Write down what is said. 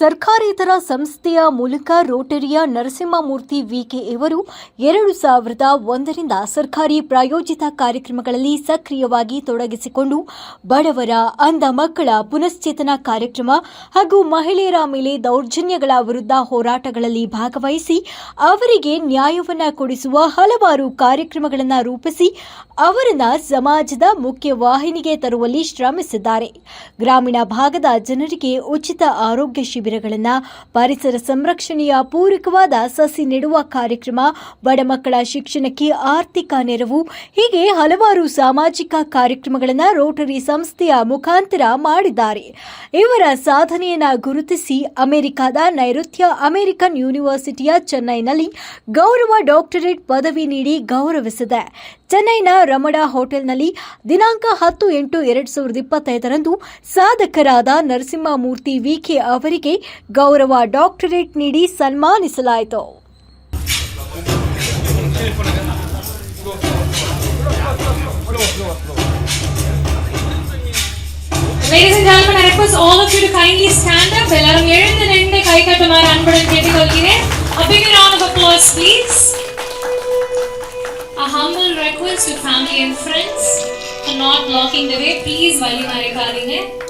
ಸರ್ಕಾರೇತರ ಸಂಸ್ಥೆಯ ಮೂಲಕ ರೋಟರಿಯ ನರಸಿಂಹಮೂರ್ತಿ ವಿಕೆ ಇವರು ಎರಡು ಸಾವಿರದ ಒಂದರಿಂದ ಸರ್ಕಾರಿ ಪ್ರಾಯೋಜಿತ ಕಾರ್ಯಕ್ರಮಗಳಲ್ಲಿ ಸಕ್ರಿಯವಾಗಿ ತೊಡಗಿಸಿಕೊಂಡು ಬಡವರ, ಅಂಧ ಮಕ್ಕಳ ಪುನಶ್ಚೇತನ ಕಾರ್ಯಕ್ರಮ ಹಾಗೂ ಮಹಿಳೆಯರ ಮೇಲೆ ದೌರ್ಜನ್ಯಗಳ ವಿರುದ್ಧ ಹೋರಾಟಗಳಲ್ಲಿ ಭಾಗವಹಿಸಿ ಅವರಿಗೆ ನ್ಯಾಯವನ್ನು ಕೊಡಿಸುವ ಹಲವಾರು ಕಾರ್ಯಕ್ರಮಗಳನ್ನು ರೂಪಿಸಿ ಅವರನ್ನು ಸಮಾಜದ ಮುಖ್ಯ ವಾಹಿನಿಗೆ ತರುವಲ್ಲಿ ಶ್ರಮಿಸಿದ್ದಾರೆ. ಗ್ರಾಮೀಣ ಭಾಗದ ಜನರಿಗೆ ಉಚಿತ ಆರೋಗ್ಯ ಶಿಬಿರಗಳನ್ನು ಪರಿಸರ ಸಂರಕ್ಷಣೆಯ ಪೂರಕವಾದ ಸಸಿ ನೆಡುವ ಕಾರ್ಯಕ್ರಮ, ಬಡ ಮಕ್ಕಳ ಶಿಕ್ಷಣಕ್ಕೆ ಆರ್ಥಿಕ ನೆರವು, ಹೀಗೆ ಹಲವಾರು ಸಾಮಾಜಿಕ ಕಾರ್ಯಕ್ರಮಗಳನ್ನು ರೋಟರಿ ಸಂಸ್ಥೆಯ ಮುಖಾಂತರ ಮಾಡಿದ್ದಾರೆ. ಇವರ ಸಾಧನೆಯನ್ನು ಗುರುತಿಸಿ ಅಮೆರಿಕದ ನೈಋತ್ಯ ಅಮೆರಿಕನ್ ಯೂನಿವರ್ಸಿಟಿಯ ಚೆನ್ನೈನಲ್ಲಿ ಗೌರವ ಡಾಕ್ಟರೇಟ್ ಪದವಿ ನೀಡಿ ಗೌರವಿಸಿದೆ. ಚೆನ್ನೈನ ರಮಣ ಹೋಟೆಲ್ನಲ್ಲಿ ದಿನಾಂಕ ಹತ್ತು ಎಂಟು ಎರಡ್ ಸಾವಿರದ ಇಪ್ಪತ್ತೈದರಂದು ಸಾಧಕರಾದ ನರಸಿಂಹಮೂರ್ತಿ ವಿಕೆ ಅವರಿಗೆ ಗೌರವ ಡಾಕ್ಟರೇಟ್ ನೀಡಿ ಸನ್ಮಾನಿಸಲಾಯಿತು Ladies and gentlemen, I request all of you to kindly stand up. எல்லாரும் எழுந்து நின்று கை கட்டுமாறு அன்புடன் கேட்டுக்கொள்கிறேன். A big round of applause, please. to family and friends for not blocking the way. Please, while you are recording it.